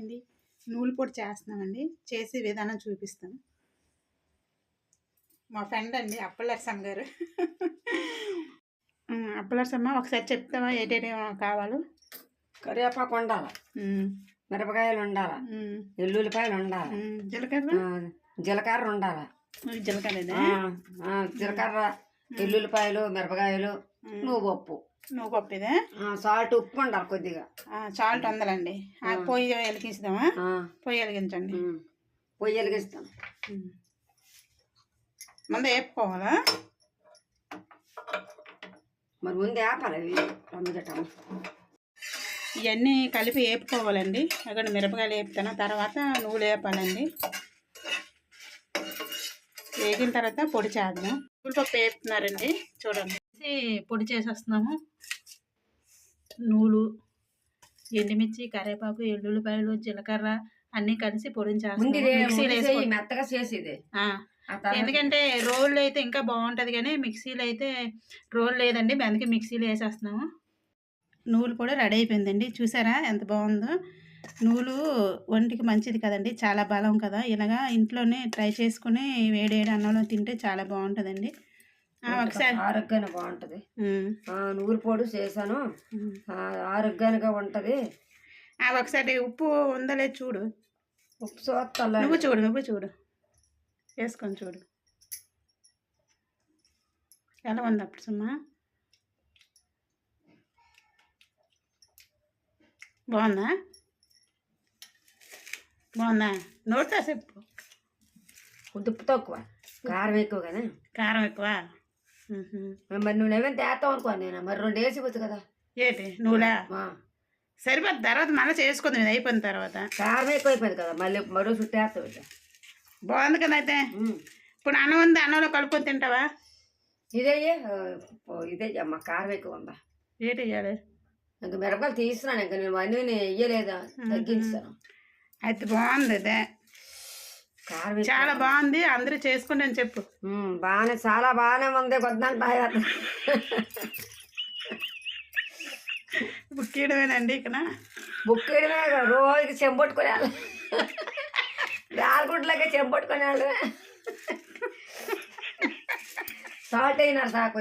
ఏంటి నూలు పొడి చేస్తున్నామండి. చేసే విధానం చూపిస్తాను. మా ఫ్రెండ్ అండి అప్పలరసమ్మ గారు. అప్పలరసమ్మ ఒకసారి చెప్తావా? ఏటేటి కావాలో? కరివేపాకు ఉండాలి మిరపకాయలు ఉండాలి. ఎల్లుల్లిపాయలు ఉండాలి. జీలకర్ర? జీలకర్ర ఉండాలి. జీలకర్ర జీలకర్ర ఎల్లుల్లిపాయలు మిరపకాయలు నువ్వు పప్పు నువ్వు పప్పు ఇదే సాల్ట్ ఉప్పు ఉండాలి కొద్దిగా. చాల్ట్ వందలండి ఆ, పొయ్యి వెలిగించుదామా? ఆ, పొయ్యి వెలిగించండి. పొయ్యి వెలిగిస్తాం. ముందు వేపుకోవాలా? మరి ముందు వేపాలి రమ్మజటం ఇవన్నీ కలిపి వేపుకోవాలండి. అక్కడ మిరపకాయలు వేపుతాను. తర్వాత నువ్వులు వేపాలండి. వేగిన తర్వాత పొడి చేద్దాం. ఉల్లిపప్పు వేపుతున్నారండి. చూడండి. వేసి పొడి చేసేస్తున్నాము. నూలు ఎండుమిర్చి కరివేపాకు ఎల్లుల్లిపాయలు జీలకర్ర అన్నీ కలిసి పొడిని చేస్తాము మెత్తగా చేసేది. తర్వాత ఎందుకంటే రోళ్ళు అయితే ఇంకా బాగుంటుంది కానీ మిక్సీలో అయితే రోల్ లేదండి. అందుకే మిక్సీలో వేసేస్తున్నాము. నూలు కూడా రెడీ అయిపోయిందండి. చూసారా ఎంత బాగుందో. నూలు ఒంటికి మంచిది కదండి. చాలా బలం కదా. ఇలాగా ఇంట్లోనే ట్రై చేసుకుని వేడి వేడి అన్నంలో తింటే చాలా బాగుంటుందండి. ఆరోగ్యానికి బాగుంటది. నువ్వుల పొడి చేశాను. ఉమ్. ఆ, ఆరోగ్యానిగా ఉంటది. ఆ, ఒకసారి ఉప్పు ఉందో లేదు చూడు. ఉప్పు సోత్తల్లా నువ్వు చూడు నువ్వు చూడు. వేసుకొని చూడు. ఎలా ఉంది అప్పుడు సుమ్మా బాగుందా? బాగుందా? నోటితో చెప్పు. ఉప్పు తక్కువ. కారం ఎక్కువ కదా. కారం ఎక్కువ. మరి నువ్వు ఏమైనా తేస్తావు అనుకో నేను. మరి రెండు వేసి వచ్చు కదా. ఏంటి? నువ్వులా? సరిపోద్ది. తర్వాత మళ్ళీ చేసుకుందాం ఇది అయిపోయిన తర్వాత. కారం ఎక్కువ అయిపోయింది కదా. మళ్ళీ మరో చుట్టేస్తావు బాగుంది కదా అయితే. ఇప్పుడు అన్నం ఉంది అన్నంలో కలుపుకొని తింటావా? ఇదే ఇదే అమ్మ కారం ఎక్కువ ఉందా? ఏంటి చేయాలి ఇంకా మిరపకాయలు తీస్తున్నాను. ఇంకా నేను అన్నీ వేయలేదా? తగ్గించాను. అయితే బాగుంది అదే. చాలా బాగుంది అందరూ చేసుకుంటే అని చెప్పు. బాగానే చాలా బాగానే ఉంది కొద్దాక బుక్కీయడమేనండి ఇక్కడ? బుక్కేయడమే కదా, రోజుకి చెంపట్టుకునే వాళ్ళు రాలగుడ్లకే చెంపట్టుకునే వాళ్ళు సాల్ట్ అయినారు సాకు.